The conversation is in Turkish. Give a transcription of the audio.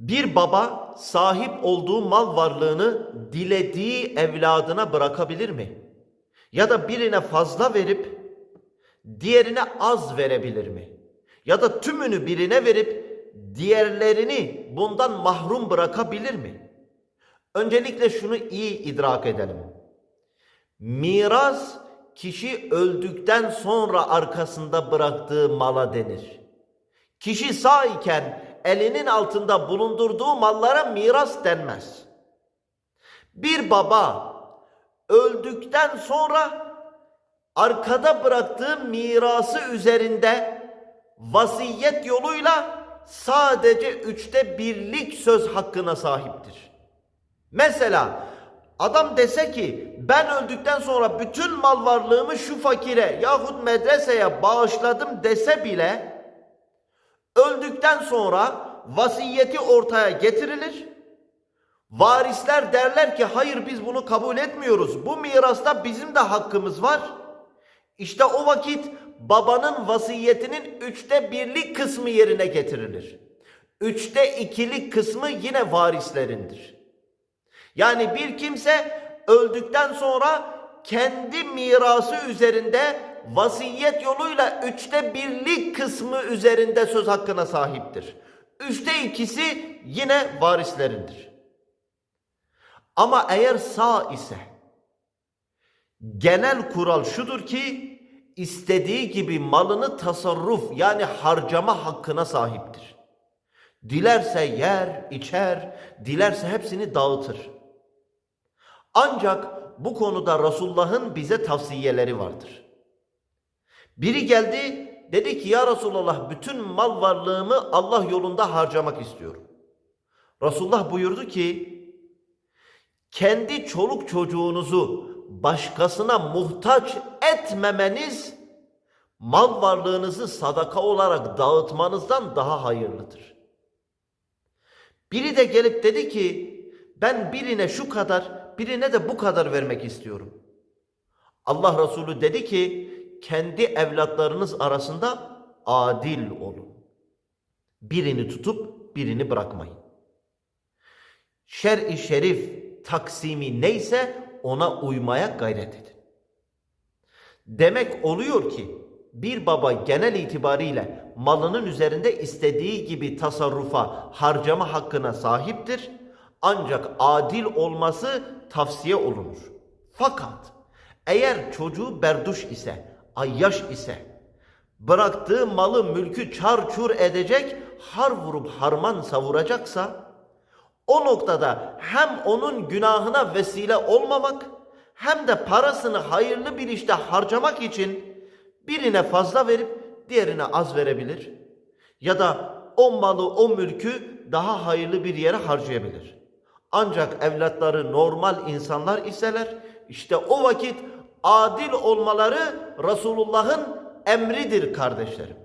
Bir baba sahip olduğu mal varlığını dilediği evladına bırakabilir mi? Ya da birine fazla verip diğerine az verebilir mi? Ya da tümünü birine verip diğerlerini bundan mahrum bırakabilir mi? Öncelikle şunu iyi idrak edelim. Miras kişi öldükten sonra arkasında bıraktığı mala denir. Kişi sağ iken elinin altında bulundurduğu mallara miras denmez. Bir baba öldükten sonra arkada bıraktığı mirası üzerinde vasiyet yoluyla sadece üçte birlik söz hakkına sahiptir. Mesela adam dese ki ben öldükten sonra bütün mal varlığımı şu fakire yahut medreseye bağışladım dese bile öldükten sonra vasiyeti ortaya getirilir. Varisler derler ki hayır biz bunu kabul etmiyoruz. Bu mirasta bizim de hakkımız var. İşte o vakit babanın vasiyetinin üçte birlik kısmı yerine getirilir. Üçte ikilik kısmı yine varislerindir. Yani bir kimse öldükten sonra kendi mirası üzerinde vasiyet yoluyla üçte birlik kısmı üzerinde söz hakkına sahiptir. Üçte ikisi yine varislerindir. Ama eğer sağ ise genel kural şudur ki istediği gibi malını tasarruf yani harcama hakkına sahiptir. Dilerse yer, içer, dilerse hepsini dağıtır. Ancak bu konuda Resulullah'ın bize tavsiyeleri vardır. Biri geldi dedi ki ya Resulullah bütün mal varlığımı Allah yolunda harcamak istiyorum. Resulullah buyurdu ki kendi çoluk çocuğunuzu başkasına muhtaç etmemeniz mal varlığınızı sadaka olarak dağıtmanızdan daha hayırlıdır. Biri de gelip dedi ki ben birine şu kadar birine de bu kadar vermek istiyorum. Allah Resulü dedi ki kendi evlatlarınız arasında adil olun. Birini tutup birini bırakmayın. Şer-i şerif taksimi neyse ona uymaya gayret edin. Demek oluyor ki bir baba genel itibariyle malının üzerinde istediği gibi tasarrufa, harcama hakkına sahiptir. Ancak adil olması tavsiye olunur. Fakat eğer çocuğu berduş ise, ayyaş ise, bıraktığı malı mülkü çar çur edecek, har vurup harman savuracaksa, o noktada hem onun günahına vesile olmamak, hem de parasını hayırlı bir işte harcamak için birine fazla verip diğerine az verebilir. Ya da o malı, o mülkü daha hayırlı bir yere harcayabilir. Ancak evlatları normal insanlar iseler, işte o vakit adil olmaları Resulullah'ın emridir kardeşlerim.